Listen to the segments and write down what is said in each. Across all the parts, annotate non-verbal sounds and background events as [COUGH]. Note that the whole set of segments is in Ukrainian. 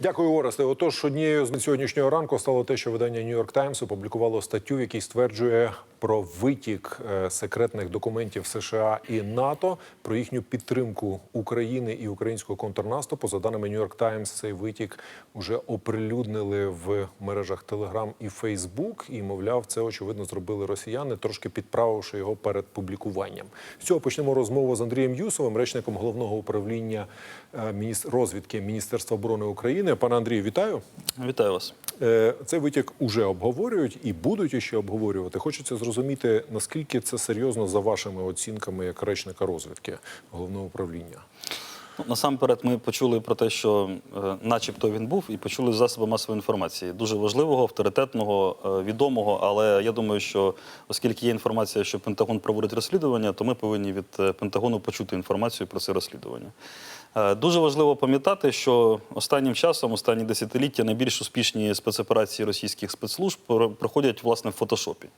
Дякую, Оресте. Отож, однією з сьогоднішнього ранку стало те, що видання York Times опублікувало статтю, в якій стверджує про витік е, секретних документів США і НАТО про їхню підтримку України і українського контрнаступу. За даними York Times, цей витік вже оприлюднили в мережах Telegram і Facebook. І мовляв, це очевидно зробили росіяни, трошки підправивши його перед публікуванням. З цього почнемо розмову з Андрієм Юсовим, речником головного управління е, розвідки Міністерства оборони України. Пане Андрію, вітаю. Вітаю вас. Е, Цей витік уже обговорюють і будуть іще обговорювати. Хочеться зрозуміти, наскільки це серйозно за вашими оцінками як речника розвідки головного управління. Ну, насамперед, ми почули про те, що е, начебто він був, і почули засоби масової інформації. Дуже важливого, авторитетного, е, відомого. Але я думаю, що оскільки є інформація, що Пентагон проводить розслідування, то ми повинні від Пентагону почути інформацію про це розслідування. Е, Дуже важливо пам'ятати, що останнім часом, останні десятиліття, найбільш успішні спецоперації російських спецслужб проходять власне в фотошопі.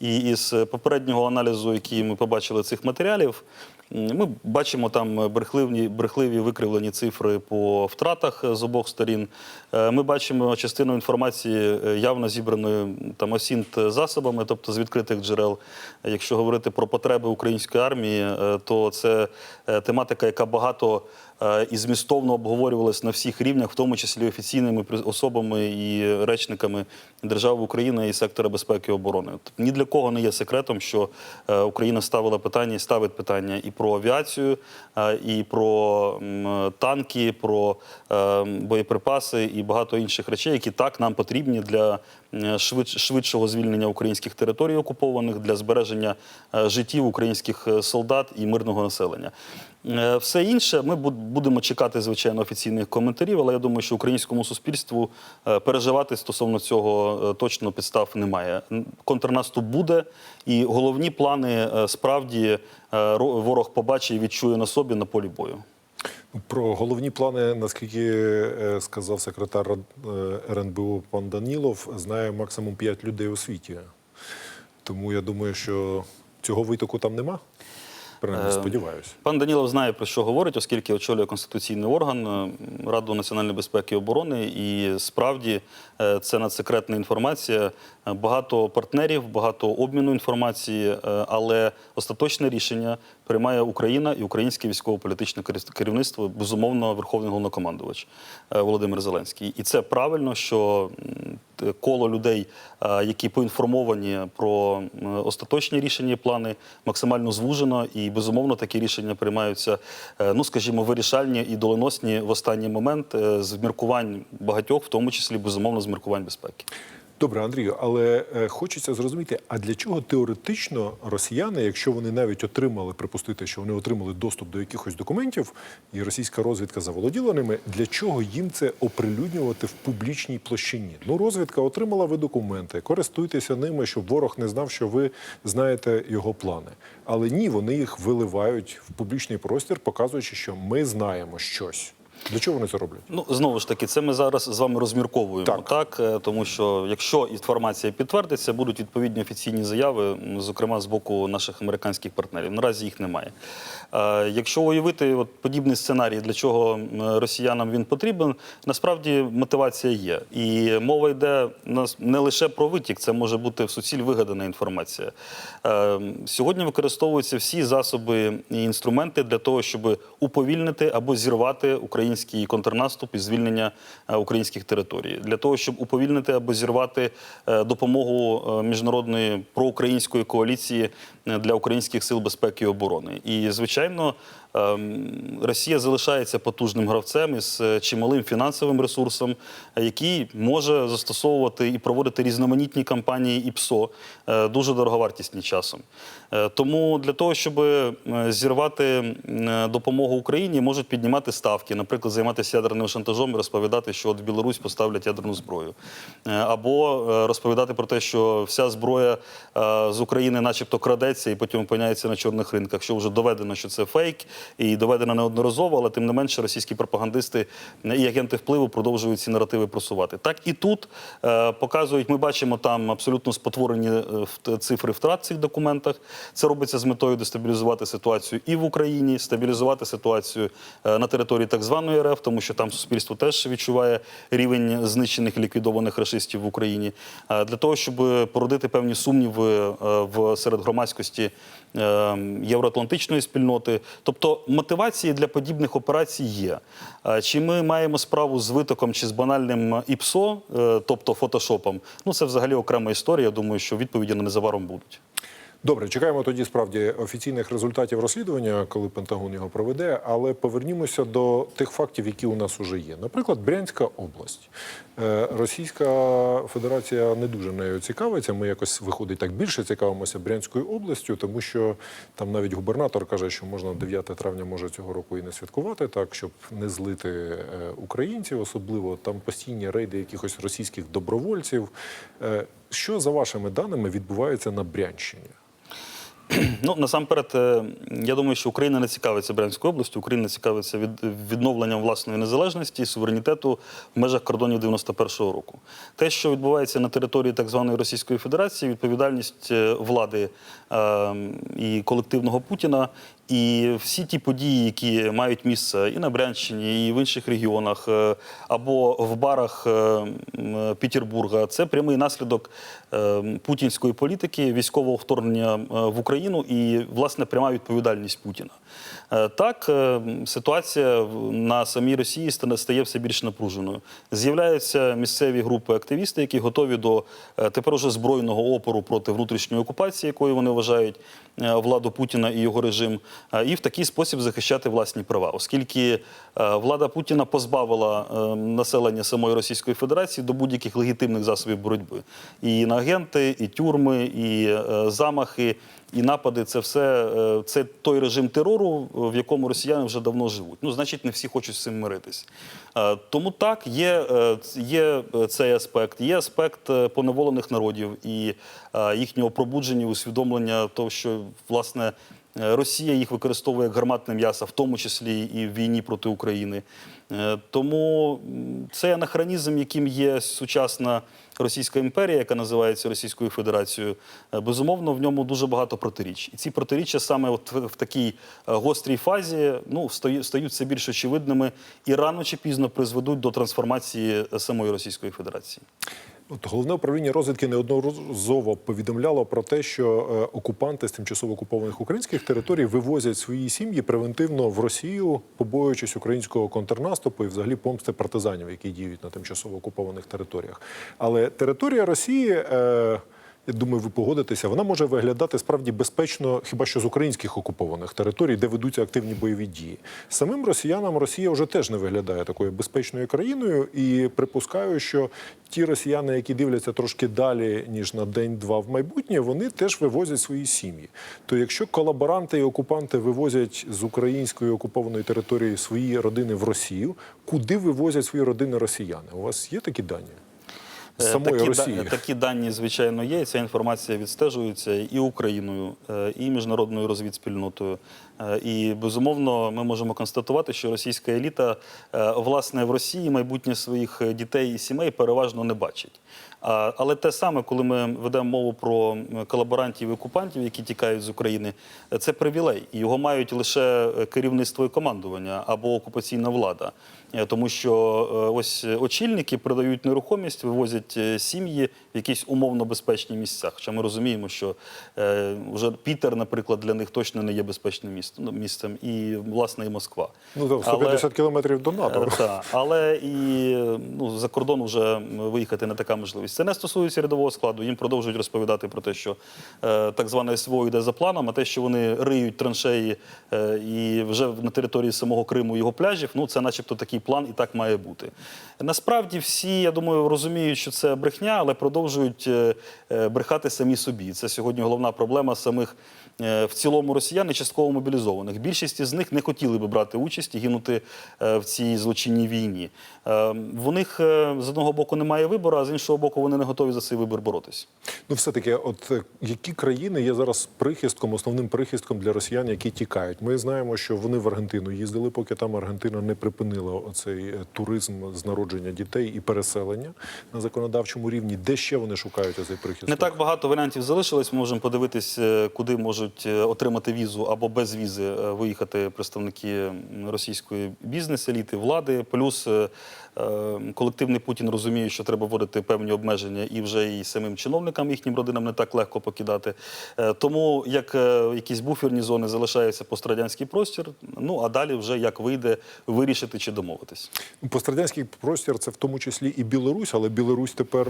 І із попереднього аналізу, який ми побачили цих матеріалів, ми бачимо там брехливі, брехливі викривлені цифри по втратах з обох сторін. Е, Ми бачимо частину інформації е, явно зібраної там осінт засобами, тобто з відкритих джерел. Якщо говорити про потреби української армії, е, то це тематика, яка багато і змістовно обговорювалась на всіх рівнях, в тому числі офіційними особами і речниками держави України і сектора безпеки і оборони. Тобто Ні для кого не є секретом, що Україна ставила питання і ставить питання і про авіацію, е, і про танки, про е, боєприпаси і багато інших речей, які так нам потрібні для швидшого звільнення українських територій окупованих, для збереження е, життів українських е, солдат і мирного населення. Е, Все інше ми буд- будемо чекати, звичайно, офіційних коментарів, але я думаю, що українському суспільству е, переживати стосовно цього е, точно підстав немає. Контрнаступ буде, і головні плани е, справді е, ворог побачить і відчує на собі на полі бою. Про головні плани, наскільки е, сказав секретар е, РНБО пан Данілов, знає максимум 5 людей у світі. Тому я думаю, що цього витоку там нема. Принаймні, Е, сподіваюся. Пан Данілов знає про що говорить, оскільки очолює конституційний орган е, Раду національної безпеки і оборони. І справді е, це надсекретна інформація. Багато партнерів, багато обміну інформації, але остаточне рішення приймає Україна і українське військово-політичне керів- керівництво, безумовно, верховний головнокомандувач Володимир Зеленський. І це правильно, що коло людей, е, які поінформовані про остаточні рішення плани, максимально звужено, і безумовно такі рішення приймаються, е, ну скажімо, вирішальні і доленосні в останній момент е, з міркувань багатьох, в тому числі безумовно з міркувань безпеки. Добре, Андрію, але е, хочеться зрозуміти, а для чого теоретично росіяни, якщо вони навіть отримали, припустити, що вони отримали доступ до якихось документів, і російська розвідка заволоділа ними, для чого їм це оприлюднювати в публічній площині? Ну, розвідка отримала ви документи, користуйтеся ними, щоб ворог не знав, що ви знаєте його плани. Але ні, вони їх виливають в публічний простір, показуючи, що ми знаємо щось. Для чого вони це роблять? Ну знову ж таки, це ми зараз з вами розмірковуємо Так. так, е, тому що якщо інформація підтвердиться, будуть відповідні офіційні заяви, зокрема з боку наших американських партнерів. Наразі їх немає. Е, Якщо уявити от подібний сценарій, для чого росіянам він потрібен, насправді мотивація є. І мова йде не лише про витік, це може бути в суціль вигадана інформація. Е, Сьогодні використовуються всі засоби і інструменти для того, щоб уповільнити або зірвати український контрнаступ і звільнення е, українських територій, для того, щоб уповільнити або зірвати е, допомогу е, міжнародної проукраїнської коаліції для українських сил безпеки і оборони. І звичайно. ем, Росія залишається потужним гравцем із чималим фінансовим ресурсом, який може застосовувати і проводити різноманітні кампанії ІПСО, е, дуже дороговартісні часом. Тому для того, щоб зірвати допомогу Україні, можуть піднімати ставки, наприклад, займатися ядерним шантажом і розповідати, що от в Білорусь поставлять ядерну зброю, Е, або е, розповідати про те, що вся зброя е, з України, начебто, крадеться і потім опиняється на чорних ринках, що вже доведено, що це фейк, і доведено неодноразово, але тим не менше російські пропагандисти і агенти впливу продовжують ці наративи просувати. Так і тут показують, ми бачимо там абсолютно спотворені цифри втрат в цих документах. Це робиться з метою дестабілізувати ситуацію і в Україні, стабілізувати ситуацію на території так званої центральної РФ, тому що там суспільство теж відчуває рівень знищених ліквідованих рашистів в Україні, для того, щоб породити певні сумніви е, в серед громадськості е, євроатлантичної спільноти. Тобто мотивації для подібних операцій є. Е, Чи ми маємо справу з витоком чи з банальним ІПСО, тобто фотошопом? Ну це взагалі окрема історія. Я думаю, що відповіді на незабаром будуть. Добре, чекаємо тоді справді офіційних результатів розслідування, коли Пентагон його проведе. Але повернімося до тих фактів, які у нас уже є. Наприклад, Брянська область. Е, Російська Федерація не дуже нею цікавиться. Ми якось виходить так більше цікавимося Брянською областю, тому що там навіть губернатор каже, що можна 9 травня може цього року і не святкувати, так щоб не злити е, українців, особливо там постійні рейди якихось російських добровольців. Е, Що за вашими даними відбувається на Брянщині? [CLEARS THROAT] Ну насамперед, е, я думаю, що Україна не цікавиться Брянською областю. Україна цікавиться від відновленням власної незалежності і суверенітету в межах кордонів 91-го року. Те, що відбувається на території так званої Російської Федерації, відповідальність е, влади е, і колективного Путіна. І всі ті події, які мають місце і на Брянщині, і в інших регіонах, е, або в барах е, м, Петербурга, це прямий наслідок е, путінської політики, військового вторгнення е, в Україну і власне пряма відповідальність Путіна. Е, Так, е, ситуація на самій Росії ста- стає все більш напруженою. З'являються місцеві групи активісти, які готові до е, тепер уже збройного опору проти внутрішньої окупації, якою вони вважають е, владу Путіна і його режим, е, і в такий спосіб захищати власні права, оскільки е, влада Путіна позбавила е, населення самої Російської Федерації до будь-яких легітимних засобів боротьби. І агенти, і тюрми, і е, замахи. І напади це все е, це той режим терору, в якому росіяни вже давно живуть. Ну, значить, не всі хочуть з цим миритись. Е, Тому так, є, е, є е, цей аспект, є аспект е, поневолених народів і е, їхнього пробудження, усвідомлення того, що власне. Е, Росія їх використовує як гарматне м'ясо, в тому числі і в війні проти України. Е, Тому м, цей анахронізм, яким є сучасна Російська імперія, яка називається Російською Федерацією, е, безумовно, в ньому дуже багато протиріч. І ці протиріччя саме от в такій гострій фазі ну, стають, все більш очевидними і рано чи пізно призведуть до трансформації самої Російської Федерації. От головне управління розвідки неодноразово повідомляло про те, що е, окупанти з тимчасово окупованих українських територій вивозять свої сім'ї превентивно в Росію, побоюючись українського контрнаступу і взагалі помсти партизанів, які діють на тимчасово окупованих територіях. Але територія Росії. Е, я думаю, ви погодитеся, вона може виглядати справді безпечно хіба що з українських окупованих територій, де ведуться активні бойові дії. Самим росіянам Росія вже теж не виглядає такою безпечною країною, і припускаю, що ті росіяни, які дивляться трошки далі ніж на день-два в майбутнє, вони теж вивозять свої сім'ї. То якщо колаборанти і окупанти вивозять з української окупованої території свої родини в Росію, куди вивозять свої родини росіяни? У вас є такі дані? Е, самої такі, Росії. да- такі дані, звичайно, є. Ця інформація відстежується і Україною, е, і міжнародною розвідспільнотою. Е, І безумовно, ми можемо констатувати, що російська еліта власне в Росії майбутнє своїх дітей і сімей переважно не бачить. Але те саме, коли ми ведемо мову про колаборантів і окупантів, які тікають з України, це привілей. І його мають лише е, керівництво і командування або окупаційна влада. Е, Тому що е, ось очільники продають нерухомість, вивозять сім'ї в якісь умовно безпечні місця. Хоча ми розуміємо, що вже Пітер, наприклад, для них точно не є безпечним ну, місцем, і власне і Москва. Ну, там Але- кілометрів до НАТО. Так, але і ну, за кордон вже виїхати не така можливість. Це не стосується рядового складу. Їм продовжують розповідати про те, що е, так зване СВО йде за планом, а те, що вони риють траншеї е, і вже на території самого Криму його пляжів, ну це начебто такий план і так має бути. Насправді всі, я думаю, розуміють, що це брехня, але продовжують е, е, брехати самі собі. Це сьогодні головна проблема самих в цілому росіян і частково мобілізованих. Більшість із них не хотіли би брати участь і гинути е, в цій злочинній війні. Е, В них е, з одного боку немає вибору, а з іншого боку, вони не готові за цей вибір боротись. Ну, все-таки, от е, які країни є зараз прихистком, основним прихистком для росіян, які тікають? Ми знаємо, що вони в Аргентину їздили, поки там Аргентина не припинила оцей е, туризм з народження дітей і переселення на законодавчому рівні. Де ще вони шукають оцей прихисток? Не так багато варіантів залишилось. Ми можемо подивитись, е, куди можуть е, отримати візу або без візи е, виїхати представники російської бізнес-еліти, влади. Плюс е, колективний Путін розуміє, що треба вводити певні обмеження і вже і самим чиновникам, їхнім родинам не так легко покидати. Тому як якісь буферні зони залишаються пострадянський простір. Ну а далі вже як вийде вирішити чи домовитись. Пострадянський простір це в тому числі і Білорусь, але Білорусь тепер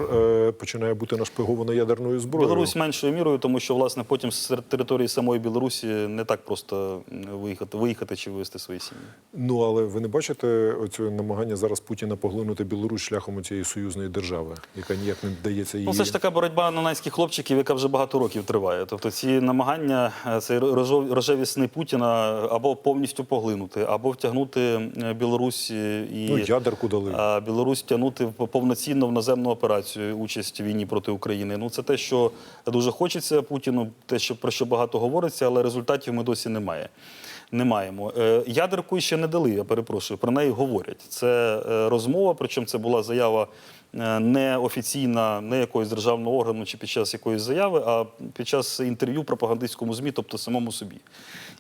починає бути нашпигована ядерною зброєю. Білорусь меншою мірою, тому що власне потім з території самої Білорусі не так просто виїхати, виїхати чи вивезти свої сім'ї. Ну але ви не бачите оцього намагання зараз Путіна поглинути Білорусь шляхом цієї союзної держави, яка ніяк не вдається її. Ну, це ж така боротьба нанайських хлопчиків, яка вже багато років триває. Тобто ці намагання, е, цей рожеві сни Путіна або повністю поглинути, або втягнути е, Білорусь і Ну, ядерку дали. а Білорусь тягнути в- повноцінно в наземну операцію участь в війні проти України. Ну це те, що дуже хочеться Путіну, те, що про що багато говориться, але результатів ми досі немає. Не маємо. Е, Ядерку ще не дали, я перепрошую. Про неї говорять. Це е, розмова, причому це була заява е, не офіційна, не якогось державного органу чи під час якоїсь заяви, а під час інтерв'ю пропагандистському ЗМІ, тобто самому собі.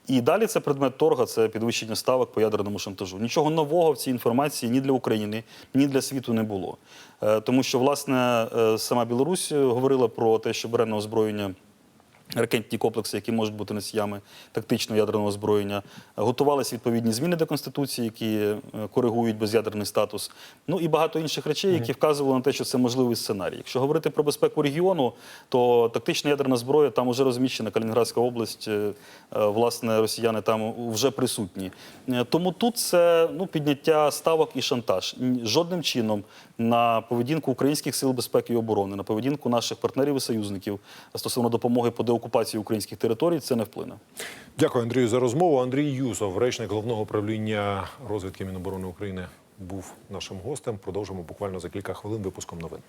І далі це предмет торга, це підвищення ставок по ядерному шантажу. Нічого нового в цій інформації ні для України, ні для світу не було. Тому що, власне, сама Білорусь говорила про те, що бере на озброєння ракетні комплекси, які можуть бути носіями тактичного ядерного озброєння. Готувалися відповідні зміни до Конституції, які е, коригують без'ядерний статус. Ну і багато інших речей, які вказували на те, що це можливий сценарій. Якщо говорити про безпеку регіону, то тактична ядерна зброя там вже розміщена Калінінградська область. е, е, Власне, росіяни там вже присутні. Тому тут це ну, підняття ставок і шантаж. Жодним чином на поведінку українських сил безпеки і оборони, на поведінку наших партнерів і союзників стосовно допомоги по деокупації українських територій, це не вплине. Дякую, Андрію, за розмову. Андрій Юсов, речник головного управління розвідки Міноборони України, був нашим гостем. Продовжимо буквально за кілька хвилин випуском новин.